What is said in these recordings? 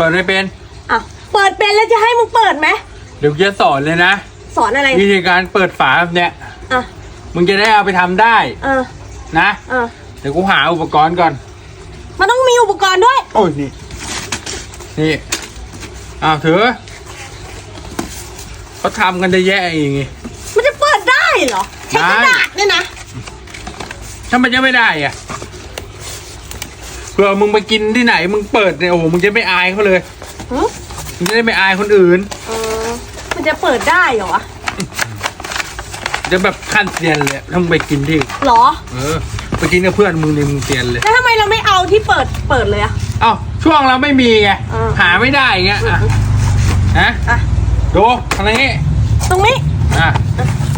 เปิดไม่เป็น อะ เปิดเป็นแล้วจะให้มึงเปิดไหมเดี๋ยวกูจะสอนเลยนะสอนอะไรวิธีการเปิดฝาแบบเนี้ยอะมึงจะได้เอาไปทำได้เออนะเออเดี๋ยวกูหาอุปกรณ์ก่อน มันต้องมีอุปกรณ์ด้วย โอ้ยนี่นี่อ้าวถือเขาทำกันจะแย่อย่างงี้มันจะเปิดได้เหรอใช้กระได้ดาษเนี่ยนะถ้ามันจะไม่ได้อะเผื่อมึงไปกินที่ไหนมึงเปิดเนี่ยโอ้โหมึงจะไม่อายเขาเลยหึมึงจะได้ไม่อายคนอื่น เออ มันจะเปิดได้เหรอวะจะแบบขั้นเซียนเลยถ้ามึงไปกินที่หรอ เออไปกินกับเพื่อนมึงนี่มึงเซียนเลยแล้วทำไมเราไม่เอาที่เปิดเปิดเลยอะ เอ้าช่วงเราไม่มีไงเออ หาไม่ได้ไงอะฮะอะ ดูทางนี้ตรงนี้ อะ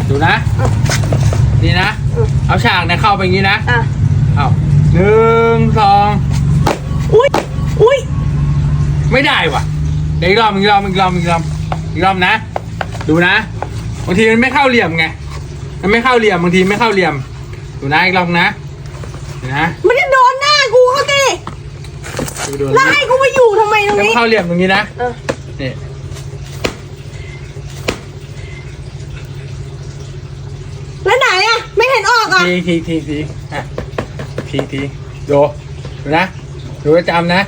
ดูนะอืมนี่นะอืมเอาฉากเนี่ยเข้าไปอย่างนี้นะ อะ เอาหนึ่งสองอุ้ยอุ้ย ไม่ได้ว่ะเดี๋ยวอีกรอบอีกรอบอีกรอบอีกรอบอีกรอบนะ ดูนะบางทีมันไม่เข้าเหลี่ยมไงมันไม่เข้าเหลี่ยมบางทีไม่เข้าเหลี่ยม ดูนะอีกรอบนะดูนะมันจะโดนหน้ากูเขาดิดูดูแล้วให้กูมาอยู่ทำไมตรงแล้วนี้ เข้าเหลี่ยมตรงนี้นะเออ นี่แล้วไหนอะไม่เห็นออกอะทีทีทีทีอะทีทีดูดูนะดูประจำนะ